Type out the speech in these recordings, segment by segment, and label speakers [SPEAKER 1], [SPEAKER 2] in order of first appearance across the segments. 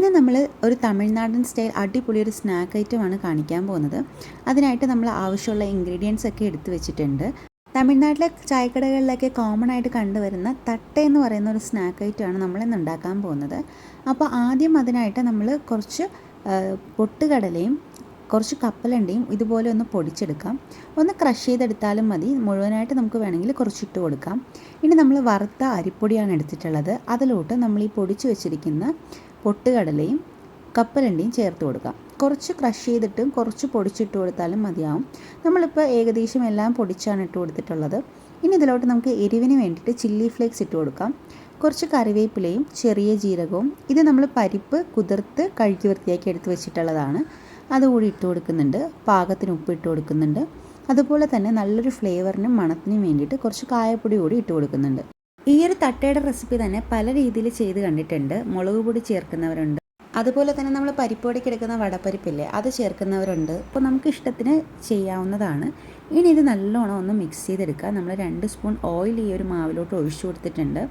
[SPEAKER 1] ഇന്ന് നമ്മൾ ഒരു തമിഴ്നാടൻ സ്റ്റൈൽ അടിപൊളി ഒരു സ്നാക്ക് ഐറ്റമാണ് കാണിക്കാൻ പോകുന്നത്. അതിനായിട്ട് നമ്മൾ ആവശ്യമുള്ള ഇൻഗ്രീഡിയൻസ് ഒക്കെ എടുത്തു വെച്ചിട്ടുണ്ട്. തമിഴ്നാട്ടിലെ ചായക്കടകളിലൊക്കെ കോമൺ ആയിട്ട് കണ്ടുവരുന്ന തട്ട എന്ന് പറയുന്ന ഒരു സ്നാക്ക് ഐറ്റമാണ് നമ്മൾ ഇന്ന് ഉണ്ടാക്കാൻ പോകുന്നത്. അപ്പോൾ ആദ്യം അതിനായിട്ട് നമ്മൾ കുറച്ച് പൊട്ടുകടലയും കുറച്ച് കപ്പലണ്ടിയും ഇതുപോലെ ഒന്ന് പൊടിച്ചെടുക്കാം. ഒന്ന് ക്രഷ് ചെയ്തെടുത്താലും മതി. മുഴുവനായിട്ട് നമുക്ക് വേണമെങ്കിൽ കുറച്ചിട്ട് കൊടുക്കാം. ഇനി നമ്മൾ വറുത്ത അരിപ്പൊടിയാണ് എടുത്തിട്ടുള്ളത്. അതിലോട്ട് നമ്മൾ ഈ പൊടിച്ച് വെച്ചിരിക്കുന്ന പൊട്ടുകടലയും കപ്പലണ്ടിയും ചേർത്ത് കൊടുക്കാം. കുറച്ച് ക്രഷ് ചെയ്തിട്ടും കുറച്ച് പൊടിച്ചിട്ട് കൊടുത്താലും മതിയാവും. നമ്മളിപ്പോൾ ഏകദേശം എല്ലാം പൊടിച്ചാണ് ഇട്ട് കൊടുത്തിട്ടുള്ളത്. ഇനി ഇതിലോട്ട് നമുക്ക് എരിവിന് വേണ്ടിയിട്ട് ചില്ലി ഫ്ലേക്സ് ഇട്ട് കൊടുക്കാം. കുറച്ച് കറിവേപ്പിലയും ചെറിയ ജീരകവും. ഇത് നമ്മൾ പരിപ്പ് കുതിർത്ത് കഴുകി വൃത്തിയാക്കി എടുത്ത് വെച്ചിട്ടുള്ളതാണ്. അതുകൂടി ഇട്ട് കൊടുക്കുന്നുണ്ട്. പാകത്തിന് ഉപ്പ് ഇട്ട് കൊടുക്കുന്നുണ്ട്. അതുപോലെ തന്നെ നല്ലൊരു ഫ്ലേവറിനും മണത്തിനും വേണ്ടിയിട്ട് കുറച്ച് കായപ്പൊടി കൂടി ഇട്ട് കൊടുക്കുന്നുണ്ട്. ഈ ഒരു തട്ടയുടെ റെസിപ്പി തന്നെ പല രീതിയിൽ ചെയ്ത് കണ്ടിട്ടുണ്ട്. മുളക് പൊടി ചേർക്കുന്നവരുണ്ട്. അതുപോലെ തന്നെ നമ്മൾ പരിപ്പോടിക്ക് എടുക്കുന്ന വടപ്പരിപ്പില്ലേ അത് ചേർക്കുന്നവരുണ്ട്. അപ്പോൾ നമുക്ക് ഇഷ്ടത്തിന് ചെയ്യാവുന്നതാണ്. ഇനി ഇത് നല്ലോണം ഒന്ന് മിക്സ് ചെയ്തെടുക്കുക. നമ്മൾ രണ്ട് സ്പൂൺ ഓയിൽ ഈ ഒരു മാവിലോട്ട് ഒഴിച്ചു കൊടുത്തിട്ടുണ്ട്.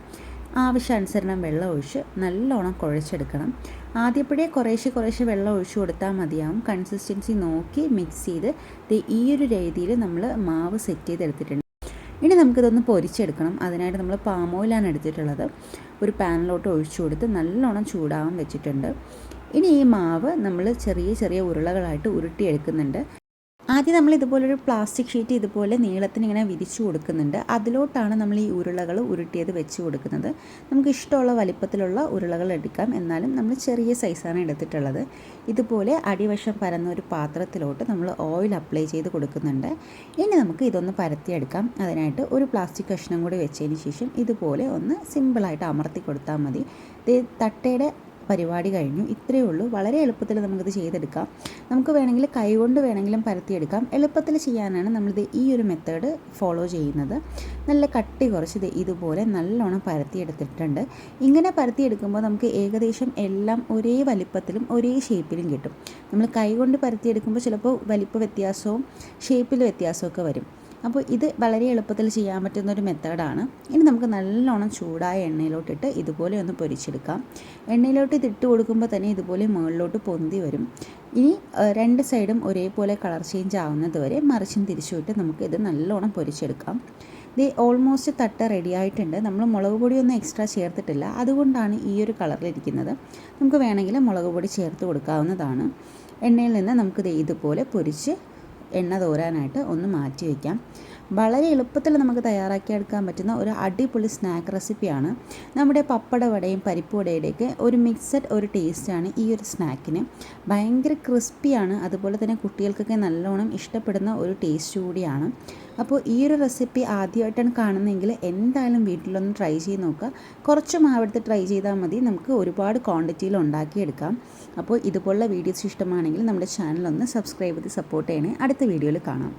[SPEAKER 1] ആവശ്യാനുസരണം വെള്ളം ഒഴിച്ച് നല്ലോണം കുഴച്ചെടുക്കണം. ആദ്യപ്പോഴേ കുറേശ്ശെ കുറേശ്ശെ വെള്ളം ഒഴിച്ചു കൊടുത്താൽ മതിയാവും. കൺസിസ്റ്റൻസി നോക്കി മിക്സ് ചെയ്ത് ഈ ഒരു രീതിയിൽ നമ്മൾ മാവ് സെറ്റ് ചെയ്തെടുത്തിട്ടുണ്ട്. ഇനി നമുക്കിതൊന്ന് പൊരിച്ചെടുക്കണം. അതിനായിട്ട് നമ്മൾ പാം ഓയിലാണ് എടുത്തിട്ടുള്ളത്. ഒരു പാനിലോട്ട് ഒഴിച്ചു കൊടുത്ത് നല്ലോണം ചൂടാവാൻ വെച്ചിട്ടുണ്ട്. ഇനി ഈ മാവ് നമ്മൾ ചെറിയ ചെറിയ ഉരുളകളായിട്ട് ഉരുട്ടിയെടുക്കുന്നുണ്ട്. ആദ്യം നമ്മൾ ഇതുപോലൊരു പ്ലാസ്റ്റിക് ഷീറ്റ് ഇതുപോലെ നീളത്തിന് ഇങ്ങനെ വിരിച്ചു കൊടുക്കുന്നുണ്ട്. അതിലോട്ടാണ് നമ്മൾ ഈ ഉരുളകൾ ഉരുട്ടിയത് വെച്ച് കൊടുക്കുന്നത്. നമുക്ക് ഇഷ്ടമുള്ള വലിപ്പത്തിലുള്ള ഉരുളകൾ എടുക്കാം. എന്നാലും നമ്മൾ ചെറിയ സൈസാണ് എടുത്തിട്ടുള്ളത്. ഇതുപോലെ അടിവശം പരന്ന ഒരു പാത്രത്തിലോട്ട് നമ്മൾ ഓയിൽ അപ്ലൈ ചെയ്ത് കൊടുക്കുന്നുണ്ട്. ഇനി നമുക്ക് ഇതൊന്ന് പരത്തിയെടുക്കാം. അതിനായിട്ട് ഒരു പ്ലാസ്റ്റിക് കഷ്ണം കൂടി വെച്ചതിന് ശേഷം ഇതുപോലെ ഒന്ന് സിമ്പിളായിട്ട് അമർത്തി കൊടുത്താൽ മതി. തട്ടയുടെ പരിപാടി കഴിഞ്ഞു. ഇത്രയേ ഉള്ളൂ. വളരെ എളുപ്പത്തിൽ നമുക്കിത് ചെയ്തെടുക്കാം. നമുക്ക് വേണമെങ്കിൽ കൈകൊണ്ട് വേണമെങ്കിലും പരത്തിയെടുക്കാം. എളുപ്പത്തിൽ ചെയ്യാനാണ് നമ്മളിത് ഈ ഒരു മെത്തേഡ് ഫോളോ ചെയ്യുന്നത്. നല്ല കട്ടി കുറച്ച് ഇത് ഇതുപോലെ നല്ലോണം പരത്തിയെടുത്തിട്ടുണ്ട്. ഇങ്ങനെ പരത്തിയെടുക്കുമ്പോൾ നമുക്ക് ഏകദേശം എല്ലാം ഒരേ വലിപ്പത്തിലും ഒരേ ഷേപ്പിലും കിട്ടും. നമ്മൾ കൈകൊണ്ട് പരത്തിയെടുക്കുമ്പോൾ ചിലപ്പോൾ വലിപ്പ വ്യത്യാസവും ഷേപ്പിൽ വ്യത്യാസമൊക്കെ വരും. അപ്പോൾ ഇത് വളരെ എളുപ്പത്തിൽ ചെയ്യാൻ പറ്റുന്ന ഒരു മെത്തേഡാണ്. ഇനി നമുക്ക് നല്ലോണം ചൂടായ എണ്ണയിലോട്ടിട്ട് ഇതുപോലെ ഒന്ന് പൊരിച്ചെടുക്കാം. എണ്ണയിലോട്ട് ഇത് ഇട്ട് കൊടുക്കുമ്പോൾ തന്നെ ഇതുപോലെ മുകളിലോട്ട് പൊന്തി വരും. ഇനി രണ്ട് സൈഡും ഒരേപോലെ കളർ ചേഞ്ച് ആവുന്നത് വരെ മറിച്ചും തിരിച്ചുവിട്ട് നമുക്ക് ഇത് നല്ലോണം പൊരിച്ചെടുക്കാം. ഇത് ഓൾമോസ്റ്റ് തട്ട റെഡി ആയിട്ടുണ്ട്. നമ്മൾ മുളക് പൊടിയൊന്നും എക്സ്ട്രാ ചേർത്തിട്ടില്ല. അതുകൊണ്ടാണ് ഈ ഒരു കളറിലിരിക്കുന്നത് നമുക്ക് വേണമെങ്കിൽ മുളക് പൊടി ചേർത്ത് കൊടുക്കാവുന്നതാണ്. എണ്ണയിൽ നിന്ന് നമുക്കിത് ഇതുപോലെ പൊരിച്ച് എണ്ണ തോരാനായിട്ട് ഒന്ന് മാറ്റി വയ്ക്കാം. വളരെ എളുപ്പത്തിൽ നമുക്ക് തയ്യാറാക്കിയെടുക്കാൻ പറ്റുന്ന ഒരു അടിപൊളി സ്നാക്ക് റെസിപ്പിയാണ് നമ്മുടെ പപ്പട വടയും പരിപ്പ് വടയുടെയൊക്കെ ഒരു മിക്സഡ് ഒരു ടേസ്റ്റാണ് ഈ ഒരു സ്നാക്കിന് ഭയങ്കര ക്രിസ്പിയാണ് അതുപോലെ തന്നെ കുട്ടികൾക്കൊക്കെ നല്ലോണം ഇഷ്ടപ്പെടുന്ന ഒരു ടേസ്റ്റ് കൂടിയാണ്. അപ്പോൾ ഈ ഒരു റെസിപ്പി ആദ്യമായിട്ടാണ് കാണുന്നതെങ്കിൽ എന്തായാലും വീട്ടിലൊന്ന് ട്രൈ ചെയ്ത് നോക്കുക. കുറച്ച് മാവെടുത്ത് ട്രൈ ചെയ്താൽ മതി. നമുക്ക് ഒരുപാട് ക്വാണ്ടിറ്റിയിൽ ഉണ്ടാക്കിയെടുക്കാം. അപ്പോൾ ഇതുപോലുള്ള വീഡിയോസ് ഇഷ്ടമാണെങ്കിൽ നമ്മുടെ ചാനൽ ഒന്ന് സബ്സ്ക്രൈബ് ചെയ്ത് സപ്പോർട്ട് ചെയ്യണേ. അടുത്ത വീഡിയോയിൽ കാണാം.